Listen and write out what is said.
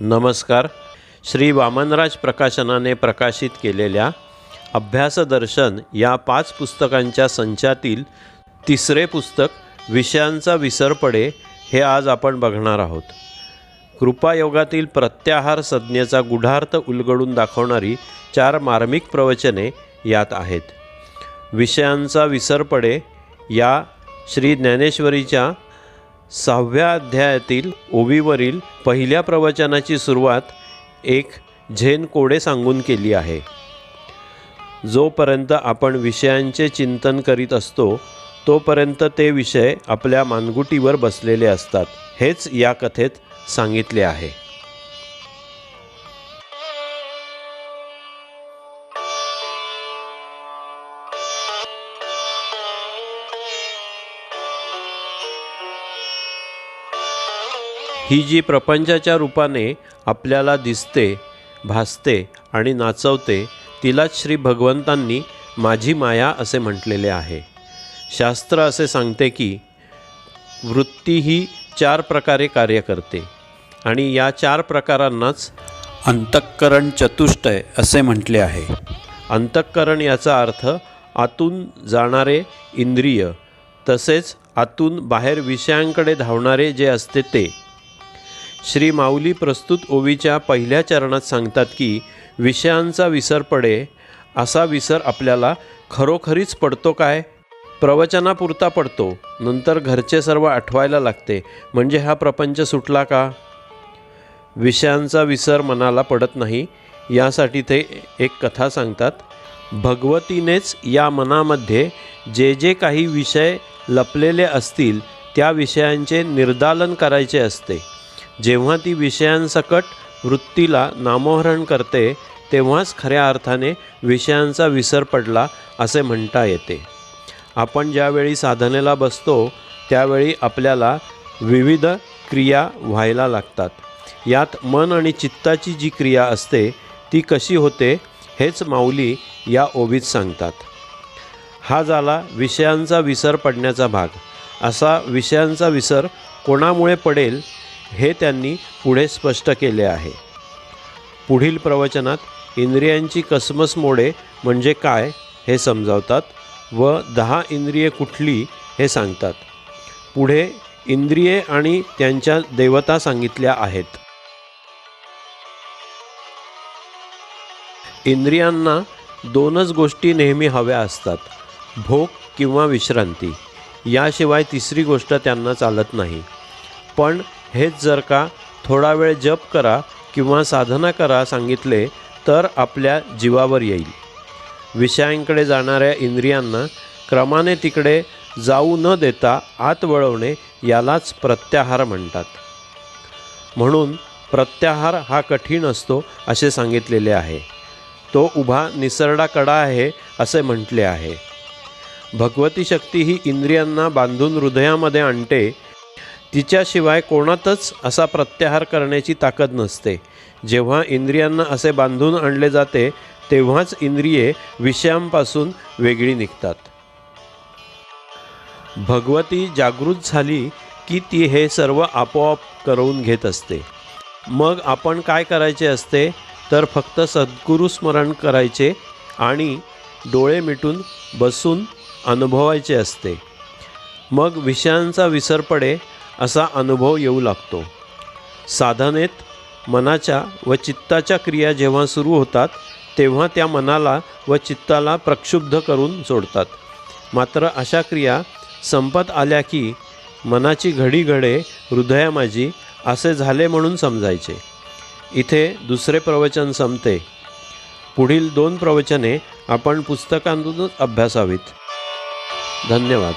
नमस्कार. श्री वामनराज प्रकाशनाने प्रकाशित केलेल्या अभ्यासदर्शन या पाच पुस्तकांच्या संचातील तिसरे पुस्तक विषयांचा विसर पडे हे आज आपण बघणार आहोत. कृपायोगातील प्रत्याहार संज्ञेचा गुढार्थ उलगडून दाखवणारी चार मार्मिक प्रवचने यात आहेत. विषयांचा विसर पडे या श्री ज्ञानेश्वरीच्या सहाव्या अध्यायातील ओवीवरील पहिल्या प्रवचनाची सुरुवात एक झेन कोडे सांगून केली आहे. जोपर्यंत आपण विषयांचे चिंतन करीत असतो तोपर्यंत ते विषय आपल्या मानगुटीवर बसलेले असतात हेच या कथेत सांगितले आहे. ही जी प्रपंचाच्या रूपाने आपल्याला दिसते भासते आणि नाचवते तिलाच श्री भगवंतांनी माझी माया असे म्हटलेले आहे. शास्त्र असे सांगते की वृत्ती ही चार प्रकारे कार्य करते आणि या चार प्रकारांनाच अंतःकरण चतुष्टय असे म्हटले आहे. अंतःकरण याचा अर्थ आतून जाणारे इंद्रिय तसेच आतून बाहेर विषयांकडे धावणारे जे असते ते. श्री माऊली प्रस्तुत ओवीच्या पहिल्या चरणात सांगतात की विषयांचा विसर पडे असा विसर आपल्याला खरोखरीच पडतो काय? प्रवचनापुरता पडतो नंतर घरचे सर्व आठवायला लागते म्हणजे हा प्रपंच सुटला का? विषयांचा विसर मनाला पडत नाही यासाठी ते एक कथा सांगतात. भगवतीनेच या मनामध्ये जे जे काही विषय लपलेले असतील त्या विषयांचे निर्दालन करायचे असते. जेव्हा ती विषयांसकट वृत्तीला नामोहरण करते तेव्हाच खऱ्या अर्थाने विषयांचा विसर पडला असे म्हणता येते. आपण ज्यावेळी साधनेला बसतो त्यावेळी आपल्याला विविध क्रिया व्हायला लागतात. यात मन आणि चित्ताची जी क्रिया असते ती कशी होते हेच माऊली या ओवीत सांगतात. हा झाला विषयांचा विसर पडण्याचा भाग. असा विषयांचा विसर कोणामुळे पडेल हे त्यांनी पुढे स्पष्ट केले आहे. पुढील प्रवचनात इंद्रियांची कसमस मोडे म्हणजे काय हे समजावतात व दहा इंद्रिये कुठली हे सांगतात. पुढे इंद्रिये आणि त्यांच्या देवता सांगितल्या आहेत. इंद्रियांना दोनच गोष्टी नेहमी हव्या असतात भोग किंवा विश्रांती. याशिवाय तिसरी गोष्ट त्यांना चालत नाही. पण हेच जर का थोडा वेळ जप करा किंवा साधना करा सांगितले तर आपल्या जीवावर येईल. विषयांकडे जाणाऱ्या इंद्रियांना क्रमाने तिकडे जाऊ न देता आत वळवणे यालाच प्रत्याहार म्हणतात. म्हणून प्रत्याहार हा कठीण असतो असे सांगितलेले आहे. तो उभा निसरडा कडा आहे असे म्हटले आहे. भगवती शक्ती ही इंद्रियांना बांधून हृदयामध्ये आणते तिच्याशिवाय कोणातच असा प्रत्याहार करण्याची ताकद नसते. जेव्हा इंद्रियांना असे बांधून आणले जाते तेव्हाच इंद्रिये विषयांपासून वेगळी निघतात. भगवती जागृत झाली की ती हे सर्व आपोआप करवून घेत असते. मग आपण काय करायचे असते? तर फक्त सद्गुरू स्मरण करायचे आणि डोळे मिटून बसून अनुभवायचे असते. मग विषयांचा विसर पडे असा अनुभव येऊ लागतो. साधनेत मनाच्या व चित्ताच्या क्रिया जेव्हा सुरू होतात तेव्हा त्या मनाला व चित्ताला प्रक्षुब्ध करून सोडतात मात्र अशा क्रिया संपत आल्या की मनाची घडी घडे हृदया माझी असे झाले म्हणून समजायचे. इथे दुसरे प्रवचन संपते. पुढील दोन प्रवचने आपण पुस्तकांतूनच अभ्यासावीत. धन्यवाद.